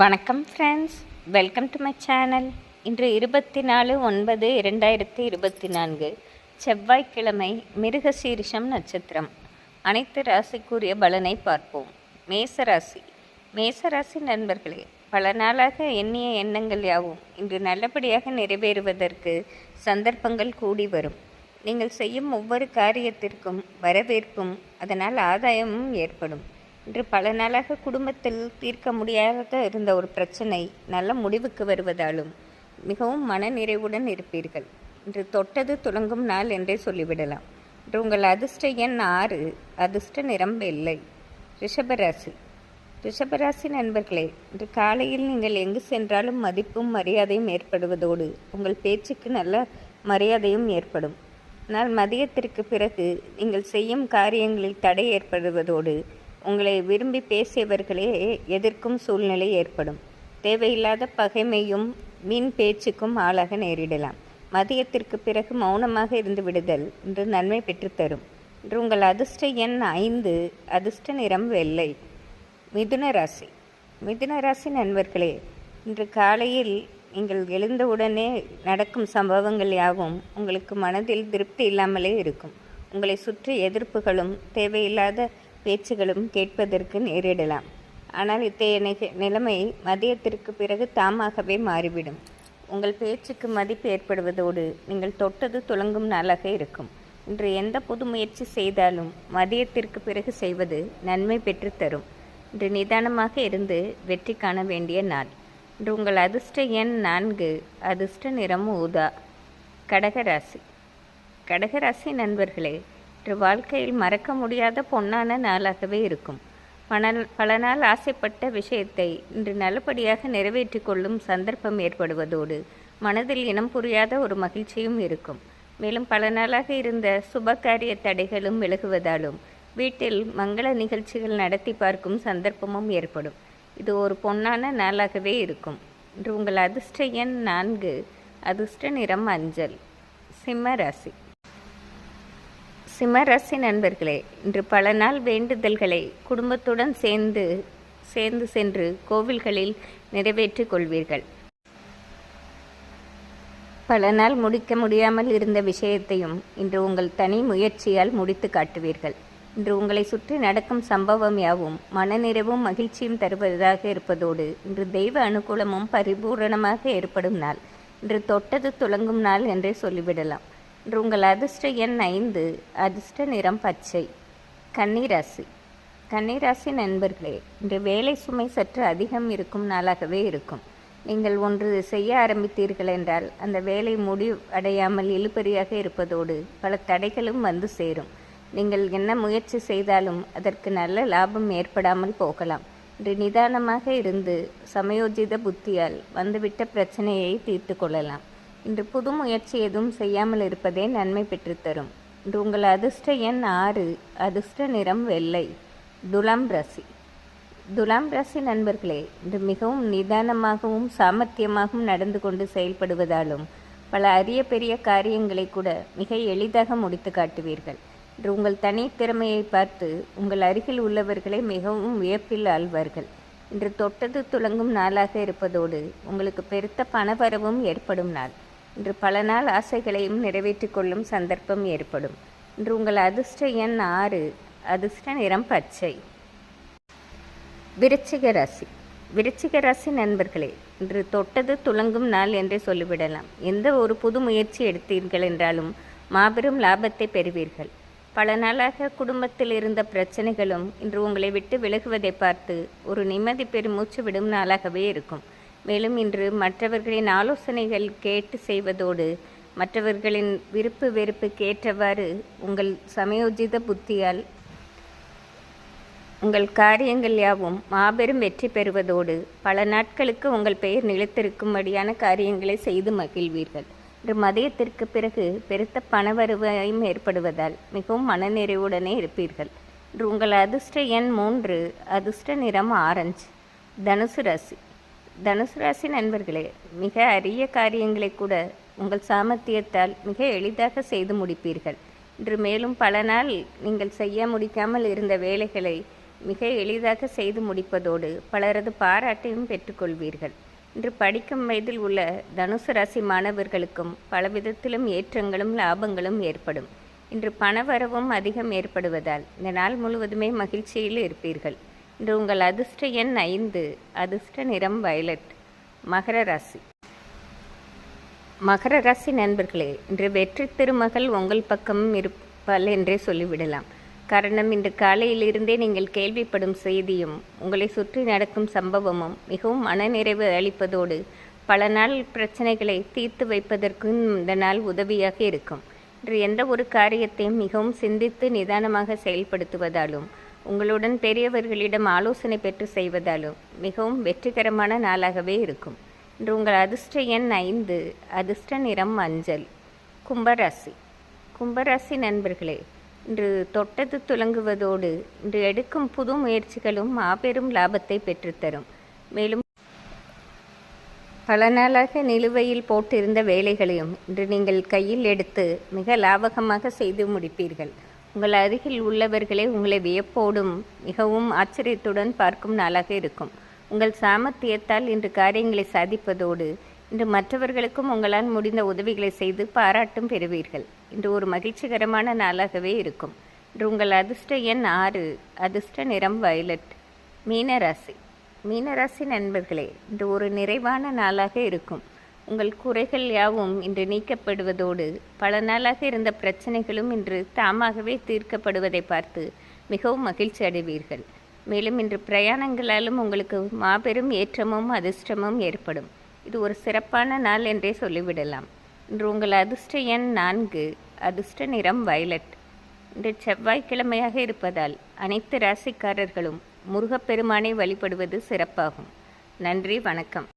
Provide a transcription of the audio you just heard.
வணக்கம் friends welcome to my channel இன்று இருபத்தி நாலு ஒன்பது இரண்டாயிரத்தி இருபத்தி நான்கு. செவ்வாய்க்கிழமை மிருகசீரிஷம் நட்சத்திரம். அனைத்து ராசிக்குரிய பலனை பார்ப்போம். மேசராசி மேசராசி நண்பர்களே பல நாளாக எண்ணிய எண்ணங்கள் யாவும் இன்று நல்லபடியாக நிறைவேறுவதற்கு சந்தர்ப்பங்கள் கூடி வரும். நீங்கள் செய்யும் ஒவ்வொரு காரியத்திற்கும் வரவேற்பும் அதனால் ஆதாயமும் ஏற்படும். இன்று பல நாளாக குடும்பத்தில் தீர்க்க முடியாத இருந்த ஒரு பிரச்சனை நல்ல முடிவுக்கு வருவதாலும் மிகவும் மனநிறைவுடன் இருப்பீர்கள். இன்று தொட்டது துலங்கும் நாள் என்றே சொல்லிவிடலாம். இன்று உங்கள் அதிர்ஷ்ட எண் ஆறு அதிர்ஷ்ட நிறம் வெள்ளை ரிஷபராசி. ரிஷபராசி நண்பர்களே இன்று காலையில் நீங்கள் எங்கு சென்றாலும் மதிப்பும் மரியாதையும் ஏற்படுவதோடு உங்கள் பேச்சுக்கு நல்ல மரியாதையும் ஏற்படும். ஆனால் மதியத்திற்கு பிறகு நீங்கள் செய்யும் காரியங்களில் தடை ஏற்படுவதோடு உங்களை விரும்பி பேசியவர்களே எதிர்க்கும் சூழ்நிலை ஏற்படும். தேவையில்லாத பகைமையும் மீன் பேச்சுக்கும் ஆளாக நேரிடலாம். மதியத்திற்கு பிறகு மௌனமாக இருந்து விடுதல் இன்று நன்மை பெற்றுத்தரும் இன்று உங்கள் அதிர்ஷ்ட எண் ஐந்து அதிர்ஷ்ட நிறம் வெள்ளை. மிதுன ராசி. மிதுன ராசி நண்பர்களே இன்று காலையில் நீங்கள் எழுந்தவுடனே நடக்கும் சம்பவங்கள் யாவும் உங்களுக்கு மனதில் திருப்தி இல்லாமலே இருக்கும். உங்களை சுற்றி எதிர்ப்புகளும் தேவையில்லாத பேச்சுகளும் கேட்பதற்கு நேரிடலாம். ஆனால் இத்தகைய நிலைமை மதியத்திற்கு பிறகு தாமாகவே மாறிவிடும். உங்கள் பேச்சுக்கு மதிப்பு ஏற்படுவதோடு நீங்கள் தொட்டது துலங்கும் நாளாக இருக்கும். இன்று எந்த புது முயற்சி செய்தாலும் மதியத்திற்கு பிறகு செய்வது நன்மை பெற்றுத்தரும் இன்று நிதானமாக இருந்து வெற்றி காண வேண்டிய நாள். இன்று உங்கள் அதிர்ஷ்ட எண் நான்கு அதிர்ஷ்ட நிறம் ஊதா. கடகராசி. கடகராசி நண்பர்களே இன்று வாழ்க்கையில் மறக்க முடியாத பொன்னான நாளாகவே இருக்கும். பல பல நாள் ஆசைப்பட்ட விஷயத்தை இன்று நல்லபடியாக நிறைவேற்றி கொள்ளும் சந்தர்ப்பம் ஏற்படுவதோடு மனதில் இனம் புரியாத ஒரு மகிழ்ச்சியும் இருக்கும். மேலும் பல நாளாக இருந்த சுபகாரிய தடைகளும் விலகுவதாலும் வீட்டில் மங்கள நிகழ்ச்சிகள் நடத்தி பார்க்கும் சந்தர்ப்பமும் ஏற்படும். இது ஒரு பொன்னான நாளாகவே இருக்கும். இன்று உங்கள் அதிர்ஷ்ட எண் நான்கு அதிர்ஷ்ட நிறம் அஞ்சல் சிம்ம ராசி. சிம்மராசி நண்பர்களே இன்று பல நாள் வேண்டுதல்களை குடும்பத்துடன் சேர்ந்து சேர்ந்து சென்று கோவில்களில் நிறைவேற்றிக் கொள்வீர்கள். பல நாள் முடிக்க முடியாமல் இருந்த விஷயத்தையும் இன்று உங்கள் தனி முயற்சியால் முடித்து காட்டுவீர்கள். இன்று உங்களை சுற்றி நடக்கும் சம்பவம் யாவும் மனநிறைவும் மகிழ்ச்சியும் தருவதாக இருப்பதோடு இன்று தெய்வ அனுகூலமும் பரிபூரணமாக ஏற்படும் நாள். இன்று தொட்டது துலங்கும் நாள் என்றே சொல்லிவிடலாம். இன்று உங்கள் அதிர்ஷ்ட எண் ஐந்து அதிர்ஷ்ட நிறம் பச்சை கன்னிராசி. கன்னிராசி நண்பர்களே இன்று வேலை சுமை சற்று அதிகம் இருக்கும் நாளாகவே இருக்கும். நீங்கள் ஒன்று செய்ய ஆரம்பித்தீர்கள் என்றால் அந்த வேலை முடிவு அடையாமல் இழுபறியாக இருப்பதோடு பல தடைகளும் வந்து சேரும். நீங்கள் என்ன முயற்சி செய்தாலும் அதற்கு நல்ல லாபம் ஏற்படாமல் போகலாம். இன்று நிதானமாக இருந்து சமயோஜித புத்தியால் வந்துவிட்ட பிரச்சனையை தீர்த்து கொள்ளலாம். இன்று புது முயற்சி எதுவும் செய்யாமல் இருப்பதே நன்மை பெற்றுத்தரும். இன்று உங்கள் அதிர்ஷ்ட எண் ஆறு அதிர்ஷ்ட நிறம் வெள்ளை. துலாம் ராசி. துலாம் ராசி நண்பர்களே இன்று மிகவும் நிதானமாகவும் சாமர்த்தியமாகவும் நடந்து கொண்டு செயல்படுவதாலும் பல அரிய பெரிய காரியங்களை கூட மிக எளிதாக முடித்து காட்டுவீர்கள். இன்று உங்கள் தனி திறமையை பார்த்து உங்கள் அருகில் உள்ளவர்களை மிகவும் வியப்பில் ஆழ்வார்கள் இன்று தொட்டது துலங்கும் நாளாக இருப்பதோடு உங்களுக்கு பெருத்த பணவரவும் ஏற்படும் நாள். இன்று பல நாள் ஆசைகளையும் நிறைவேற்றிக் கொள்ளும் சந்தர்ப்பம் ஏற்படும். இன்று உங்கள் அதிர்ஷ்ட எண் ஆறு அதிர்ஷ்ட நிறம் பச்சை. விருச்சிக ராசி. விருச்சிக ராசி நண்பர்களே இன்று தொட்டது துலங்கும் நாள் என்றே சொல்லிவிடலாம். எந்த ஒரு புது முயற்சி எடுத்தீர்கள் என்றாலும் மாபெரும் லாபத்தை பெறுவீர்கள். பல நாளாக குடும்பத்தில் இருந்த பிரச்சனைகளும் இன்று உங்களை விட்டு விலகுவதை பார்த்து ஒரு நிம்மதி பெருமூச்சு விடும் நாளாகவே இருக்கும். மேலும் இன்று மற்றவர்களின் ஆலோசனைகள் கேட்டு செய்வதோடு மற்றவர்களின் விருப்பு வெறுப்புக்கு ஏற்றவாறு உங்கள் சமயோஜித புத்தியால் உங்கள் காரியங்கள் யாவும் மாபெரும் வெற்றி பெறுவதோடு பல நாட்களுக்கு உங்கள் பெயர் நிலைத்திருக்கும்படியான காரியங்களை செய்து மகிழ்வீர்கள். இன்று மதியத்திற்கு பிறகு பெருத்த பண வருவாயும் ஏற்படுவதால் மிகவும் மனநிறைவுடனே இருப்பீர்கள். இன்று உங்கள் அதிர்ஷ்ட எண் மூன்று அதிர்ஷ்ட நிறம் ஆரஞ்சு தனுசு ராசி. தனுசு ராசி நண்பர்களே மிக அரிய காரியங்களை கூட உங்கள் சாமர்த்தியத்தால் மிக எளிதாக செய்து முடிப்பீர்கள். இன்று மேலும் பல நாள் நீங்கள் செய்ய முடிக்காமல் இருந்த வேலைகளை மிக எளிதாக செய்து முடிப்பதோடு பலரது பாராட்டையும் பெற்றுக்கொள்வீர்கள். இன்று படிக்கும் வயதில் உள்ள தனுசு ராசி மாணவர்களுக்கும் பல விதத்திலும் ஏற்றங்களும் லாபங்களும் ஏற்படும். இன்று பணவரவும் அதிகம் ஏற்படுவதால் இந்த நாள் முழுவதுமே மகிழ்ச்சியில் இருப்பீர்கள். இன்று உங்கள் அதிர்ஷ்ட எண் ஐந்து அதிர்ஷ்ட நிறம் வயலட் மகர ராசி. மகர ராசி நண்பர்களே இன்று வெற்றி திருமகள் உங்கள் பக்கம் இருப்பால் என்றே சொல்லிவிடலாம். காரணம் இன்று காலையிலிருந்தே நீங்கள் கேள்விப்படும் செய்தியும் உங்களை சுற்றி நடக்கும் சம்பவமும் மிகவும் மனநிறைவு அளிப்பதோடு பல நாள் பிரச்சனைகளை தீர்த்து வைப்பதற்கும் இந்த நாள் உதவியாக இருக்கும். இன்று எந்த ஒரு காரியத்தையும் மிகவும் சிந்தித்து நிதானமாக செயல்படுத்துவதாலும் உங்களுடன் பெரியவர்களிடம் ஆலோசனை பெற்று செய்வதாலும் மிகவும் வெற்றிகரமான நாளாகவே இருக்கும். இன்று உங்கள் அதிர்ஷ்ட எண் ஐந்து அதிர்ஷ்ட நிறம் மஞ்சள் கும்பராசி. கும்பராசி நண்பர்களே இன்று தொட்டது துலங்குவதோடு இன்று எடுக்கும் புது முயற்சிகளும் மாபெரும் லாபத்தை பெற்றுத்தரும். மேலும் பல நாளாக நிலுவையில் போட்டிருந்த வேலைகளையும் இன்று நீங்கள் கையில் எடுத்து மிக லாபகமாக செய்து முடிப்பீர்கள். உங்கள் அருகில் உள்ளவர்களே உங்களை வியப்போடும் மிகவும் ஆச்சரியத்துடன் பார்க்கும் நாளாக இருக்கும். உங்கள் சாமர்த்தியத்தால் இன்று காரியங்களை சாதிப்பதோடு இன்று மற்றவர்களுக்கும் உங்களால் முடிந்த உதவிகளை செய்து பாராட்டும் பெறுவீர்கள். இன்று ஒரு மகிழ்ச்சிகரமான நாளாகவே இருக்கும். இன்று உங்கள் அதிர்ஷ்ட எண் ஆறு அதிர்ஷ்ட நிறம் வயலட் மீனராசி. மீனராசி நண்பர்களே இன்று ஒரு நிறைவான நாளாக இருக்கும். உங்கள் குறைகள் யாவும் இன்று நீக்கப்படுவதோடு பல நாளாக இருந்த பிரச்சனைகளும் இன்று தாமாகவே தீர்க்கப்படுவதை பார்த்து மிகவும் மகிழ்ச்சி அடைவீர்கள். மேலும் இன்று பிரயாணங்களாலும் உங்களுக்கு மாபெரும் ஏற்றமும் அதிர்ஷ்டமும் ஏற்படும். இது ஒரு சிறப்பான நாள் என்றே சொல்லிவிடலாம். இன்று உங்கள் அதிர்ஷ்ட எண் நான்கு அதிர்ஷ்ட நிறம் வயலட். இன்று செவ்வாய்க்கிழமையாக இருப்பதால் அனைத்து ராசிக்காரர்களும் முருகப்பெருமானை வழிபடுவது சிறப்பாகும். நன்றி வணக்கம்.